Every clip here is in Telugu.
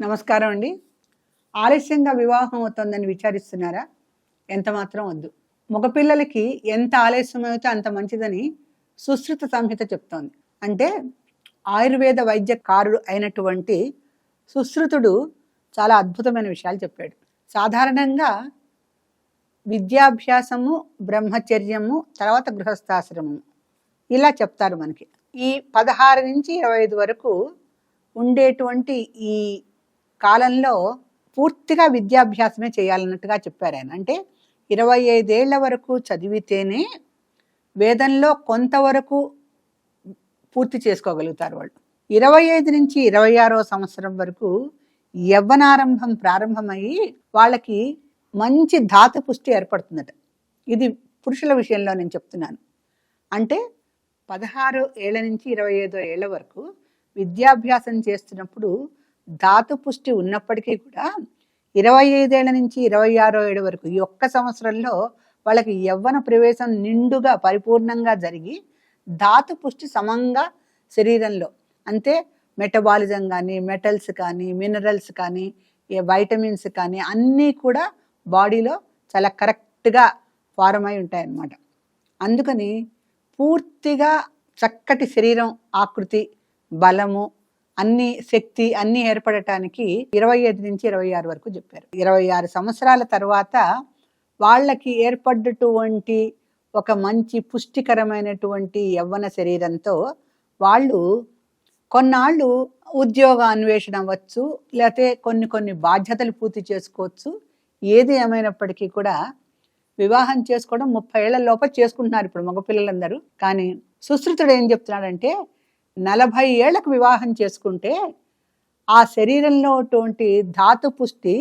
నమస్కారం అండి. ఆలస్యంగా వివాహం అవుతుందని విచారిస్తున్నారా? ఎంత మాత్రం వద్దు. మగపిల్లలకి ఎంత ఆలస్యం అయితే అంత మంచిదని సుశ్రుత సంహిత చెప్తోంది. అంటే ఆయుర్వేద వైద్యకారుడు అయినటువంటి సుశ్రుతుడు చాలా అద్భుతమైన విషయాలు చెప్పాడు. సాధారణంగా విద్యాభ్యాసము బ్రహ్మచర్యము తర్వాత గృహస్థాశ్రమము. ఇలా చెప్తారు మనకి. ఈ పదహారు నుంచి ఇరవై ఐదు వరకు ఉండేటువంటి ఈ కాలంలో పూర్తిగా విద్యాభ్యాసమే చేయాలన్నట్టుగా చెప్పారు ఆయన. అంటే ఇరవై ఐదేళ్ళ వరకు చదివితేనే వేదంలో కొంతవరకు పూర్తి చేసుకోగలుగుతారు వాళ్ళు. ఇరవై ఐదు నుంచి ఇరవై ఆరో సంవత్సరం వరకు యవ్వనారంభం ప్రారంభమయ్యి వాళ్ళకి మంచి ధాత పుష్టి ఏర్పడుతుందట. ఇది పురుషుల విషయంలో నేను చెప్తున్నాను. అంటే పదహారు ఏళ్ళ నుంచి ఇరవై ఐదో ఏళ్ళ వరకు విద్యాభ్యాసం చేస్తున్నప్పుడు ధాతు పుష్టి ఉన్నప్పటికీ కూడా ఇరవై ఐదేళ్ళ నుంచి ఇరవై ఆరో ఏడు వరకు ఈ ఒక్క సంవత్సరంలో వాళ్ళకి యవ్వన ప్రవేశం నిండుగా పరిపూర్ణంగా జరిగి ధాతు పుష్టి సమంగా శరీరంలో అంటే మెటబాలిజం కానీ మెటల్స్ కానీ మినరల్స్ కానీ వైటమిన్స్ కానీ అన్నీ కూడా బాడీలో చాలా కరెక్ట్గా ఫారం అయి ఉంటాయన్నమాట. అందుకని పూర్తిగా చక్కటి శరీరం ఆకృతి బలము అన్ని శక్తి అన్ని ఏర్పడటానికి ఇరవై ఐదు నుంచి ఇరవై ఆరు వరకు చెప్పారు. ఇరవై ఆరు సంవత్సరాల తర్వాత వాళ్ళకి ఏర్పడ్డటువంటి ఒక మంచి పుష్టికరమైనటువంటి యవ్వన శరీరంతో వాళ్ళు కొన్నాళ్ళు ఉద్యోగ అన్వేషణ అవ్వచ్చు లేకపోతే కొన్ని కొన్ని బాధ్యతలు పూర్తి చేసుకోవచ్చు. ఏది ఏమైనప్పటికీ కూడా వివాహం చేసుకోవడం ముప్పై ఏళ్ళ లోపల చేసుకుంటున్నారు ఇప్పుడు మగపిల్లలందరూ. కానీ సుశ్రుతుడు ఏం చెప్తున్నాడంటే నలభై ఏళ్ళకు వివాహం చేసుకుంటే ఆ శరీరంలో ఉన్నటువంటి ధాతు పుష్టి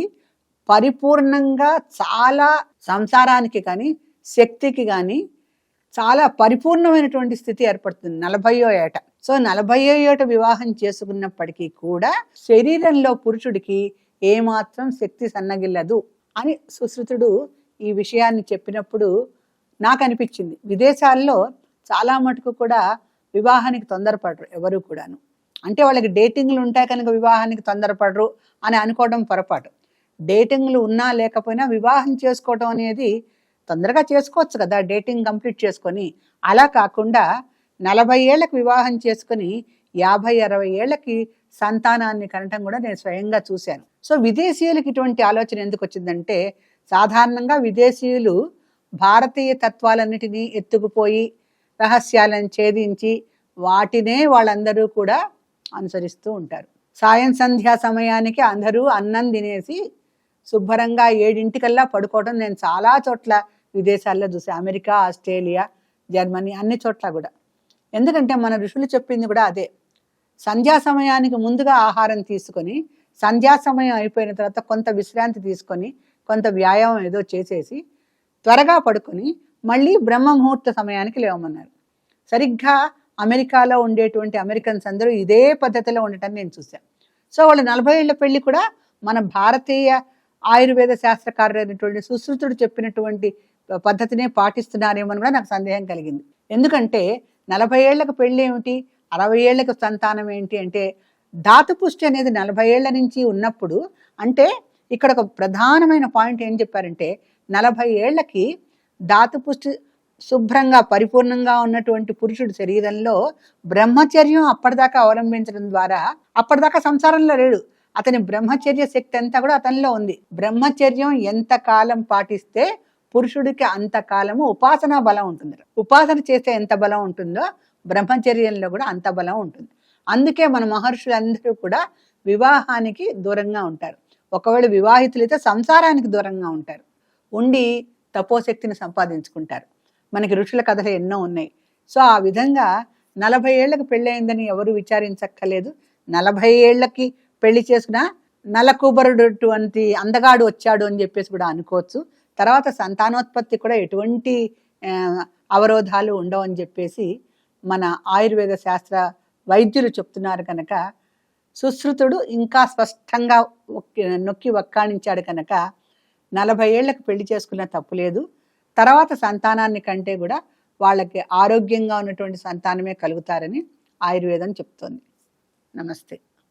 పరిపూర్ణంగా చాలా సంసారానికి కానీ శక్తికి కానీ చాలా పరిపూర్ణమైనటువంటి స్థితి ఏర్పడుతుంది నలభయో ఏట. సో నలభయో ఏట వివాహం చేసుకున్నప్పటికీ కూడా శరీరంలో పురుషుడికి ఏమాత్రం శక్తి సన్నగిల్లదు అని సుశ్రుతుడు ఈ విషయాన్ని చెప్పినప్పుడు నాకు అనిపించింది. విదేశాల్లో చాలా మటుకు కూడా వివాహానికి తొందరపడరు ఎవరు కూడాను. అంటే వాళ్ళకి డేటింగ్లు ఉంటాయి కనుక వివాహానికి తొందరపడరు అని అనుకోవడం పొరపాటు. డేటింగ్లు ఉన్నా లేకపోయినా వివాహం చేసుకోవడం అనేది తొందరగా చేసుకోవచ్చు కదా డేటింగ్ కంప్లీట్ చేసుకొని. అలా కాకుండా నలభై ఏళ్ళకి వివాహం చేసుకొని యాభై అరవై ఏళ్ళకి సంతానాన్ని కనటం కూడా నేను స్వయంగా చూశాను. సో విదేశీయులకి ఇటువంటి ఆలోచన ఎందుకు వచ్చిందంటే సాధారణంగా విదేశీయులు భారతీయ తత్వాలన్నిటినీ ఎత్తుకుపోయి రహస్యాలను ఛేదించి వాటినే వాళ్ళందరూ కూడా అనుసరిస్తూ ఉంటారు. సాయం సంధ్యా సమయానికి అందరూ అన్నం తినేసి శుభ్రంగా ఏడింటికల్లా పడుకోవడం నేను చాలా చోట్ల విదేశాల్లో చూసా. అమెరికా ఆస్ట్రేలియా జర్మనీ అన్ని చోట్ల కూడా. ఎందుకంటే మన ఋషులు చెప్పింది కూడా అదే. సంధ్యా సమయానికి ముందుగా ఆహారం తీసుకొని సంధ్యా సమయం అయిపోయిన తర్వాత కొంత విశ్రాంతి తీసుకొని కొంత వ్యాయామం ఏదో చేసేసి త్వరగా పడుకొని మళ్ళీ బ్రహ్మ ముహూర్త సమయానికి లేవమన్నారు. సరిగ్గా అమెరికాలో ఉండేటువంటి అమెరికన్స్ అందరూ ఇదే పద్ధతిలో ఉండటం నేను చూశాను. సో వాళ్ళు నలభై ఏళ్ళ పెళ్ళి కూడా మన భారతీయ ఆయుర్వేద శాస్త్రకారుడైనటువంటి సుశ్రుతుడు చెప్పినటువంటి పద్ధతినే పాటిస్తున్నారేమో అని కూడా నాకు సందేహం కలిగింది. ఎందుకంటే నలభై ఏళ్ళకు పెళ్ళి ఏమిటి? అరవై ఏళ్ళకు సంతానం ఏంటి అంటే ధాతుపుష్టి అనేది నలభై ఏళ్ళ నుంచి ఉన్నప్పుడు అంటే ఇక్కడ ఒక ప్రధానమైన పాయింట్ ఏం చెప్పారంటే నలభై ఏళ్ళకి ధాతుపుష్టి శుభ్రంగా పరిపూర్ణంగా ఉన్నటువంటి పురుషుడు శరీరంలో బ్రహ్మచర్యం అప్పటిదాకా అవలంబించడం ద్వారా అప్పటిదాకా సంసారంలో లేడు. అతని బ్రహ్మచర్య శక్తి అంతా కూడా అతనిలో ఉంది. బ్రహ్మచర్యం ఎంత కాలం పాటిస్తే పురుషుడికి అంతకాలము ఉపాసనా బలం ఉంటుంది. ఉపాసన చేస్తే ఎంత బలం ఉంటుందో బ్రహ్మచర్యంలో కూడా అంత బలం ఉంటుంది. అందుకే మన మహర్షులందరూ కూడా వివాహానికి దూరంగా ఉంటారు. ఒకవేళ వివాహితులైతే సంసారానికి దూరంగా ఉంటారు. ఉండి తపోశక్తిని సంపాదించుకుంటారు. మనకి ఋషుల కథలు ఎన్నో ఉన్నాయి. సో ఆ విధంగా నలభై ఏళ్ళకు పెళ్ళయిందని ఎవరు విచారించక్కర్లేదు. నలభై ఏళ్ళకి పెళ్ళి చేసుకున్న నలకూబరుడు అందగాడు వచ్చాడు అని చెప్పేసి కూడా అనుకోవచ్చు. తర్వాత సంతానోత్పత్తి కూడా ఎటువంటి అవరోధాలు ఉండవని చెప్పేసి మన ఆయుర్వేద శాస్త్ర వైద్యులు చెప్తున్నారు కనుక సుశ్రుతుడు ఇంకా స్పష్టంగా నొక్కి వక్కాణించాడు కనుక నలభై ఏళ్ళకు పెళ్ళి చేసుకున్న తప్పులేదు తర్వాత సంతానాన్ని కంటే కూడా వాళ్ళకి ఆరోగ్యంగా ఉన్నటువంటి సంతానమే కలుగుతారని ఆయుర్వేదం చెప్తోంది. నమస్తే.